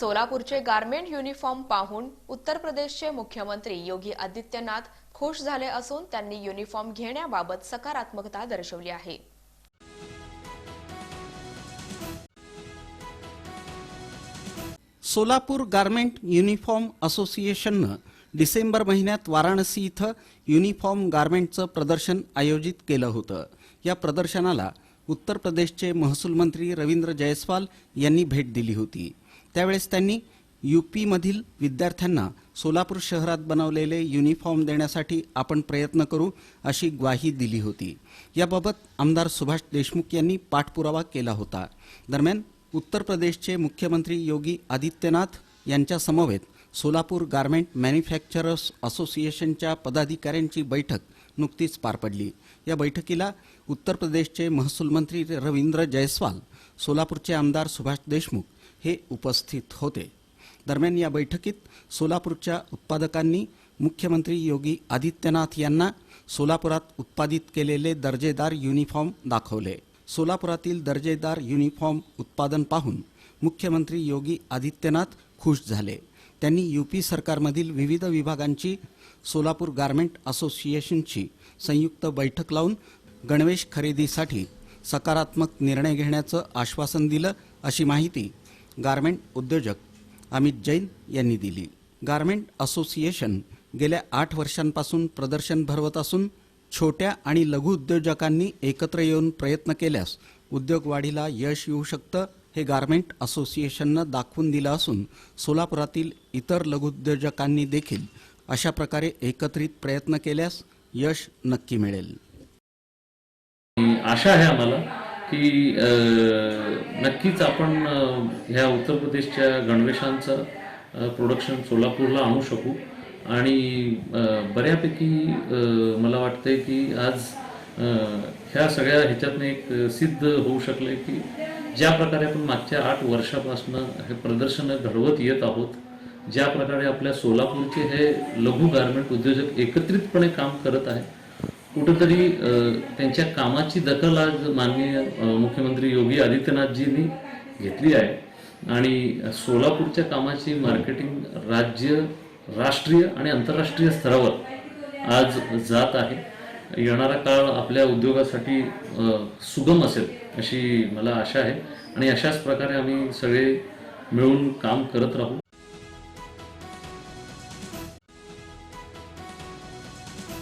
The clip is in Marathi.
सोलापूरचे गारमेंट युनिफॉर्म पाहून उत्तर प्रदेशचे मुख्यमंत्री योगी आदित्यनाथ खुश झाले असून त्यांनी युनिफॉर्म घेण्याबाबत सकारात्मकता दर्शवली आहे. सोलापूर गारमेंट युनिफॉर्म असोसिएशननं डिसेंबर महिन्यात वाराणसी इथं युनिफॉर्म गारमेंटचं प्रदर्शन आयोजित केलं होतं. या प्रदर्शनाला उत्तर प्रदेशचे महसूल मंत्री रवींद्र जयस्वाल यांनी भेट दिली होती. त्यावेळेस त्यांनी यूपीमधील विद्यार्थ्यांना सोलापूर शहरात बनवलेले युनिफॉर्म देण्यासाठी आपण प्रयत्न करू अशी ग्वाही दिली होती. याबाबत आमदार सुभाष देशमुख यांनी पाठपुरावा केला होता. दरम्यान उत्तर प्रदेशचे मुख्यमंत्री योगी आदित्यनाथ यांच्यासमवेत सोलापूर गारमेंट मॅन्युफॅक्चरर्स असोसिएशनच्या पदाधिकाऱ्यांची बैठक नुकतीच पार पडली. या बैठकीला उत्तर प्रदेशचे महसूल मंत्री रवींद्र जयस्वाल सोलापूरचे आमदार सुभाष देशमुख हे उपस्थित होते. दरम्यान या बैठकीत सोलापूरच्या उत्पादकांनी मुख्यमंत्री योगी आदित्यनाथ यांना सोलापुरात उत्पादित केलेले दर्जेदार युनिफॉर्म दाखवले. सोलापुरातील दर्जेदार युनिफॉर्म उत्पादन पाहून मुख्यमंत्री योगी आदित्यनाथ खुश झाले. त्यांनी यूपी सरकारमधील विविध विभागांची सोलापूर गारमेंट असोसिएशनची संयुक्त बैठक लावून गणवेश खरेदीसाठी सकारात्मक निर्णय घेण्याचं आश्वासन दिलं अशी माहिती गारमेंट उद्योजक अमित जैन यांनी दिली. गारमेंट असोसिएशन गेल्या आठ वर्षांपासून प्रदर्शन भरवत असून छोट्या आणि लघु उद्योजकांनी एकत्र येऊन प्रयत्न केल्यास उद्योग वाढीला यश येऊ शकतं हे गारमेंट असोसिएशननं दाखवून दिलं असून सोलापुरातील इतर लघुउद्योजकांनी देखील अशा प्रकारे एकत्रित प्रयत्न केल्यास यश नक्की मिळेल. आशा आहे आम्हाला की नक्कीच आपण ह्या उत्तर प्रदेशच्या गणवेशांचं प्रोडक्शन सोलापूरला आणू शकू. आणि बऱ्यापैकी मला वाटतंय की आज ह्या सगळ्या ह्याच्यातनं एक सिद्ध होऊ शकलं की ज्या प्रकारे आपण मागच्या आठ वर्षापासून हे प्रदर्शनं घडवत येत आहोत ज्या प्रकारे आपल्या सोलापूरचे हे लघु गारमेंट उद्योजक एकत्रितपणे काम करत आहे कुठंतरी त्यांच्या कामाची दखल आज माननीय मुख्यमंत्री योगी आदित्यनाथजींनी घेतली आहे. आणि सोलापूरच्या कामाची मार्केटिंग राज्य राष्ट्रीय आणि आंतरराष्ट्रीय स्तरावर आज जात आहे. येणारा काळ आपल्या उद्योगासाठी सुगम असेल अशी मला आशा आहे. आणि अशाच प्रकारे आम्ही सगळे मिळून काम करत राहू.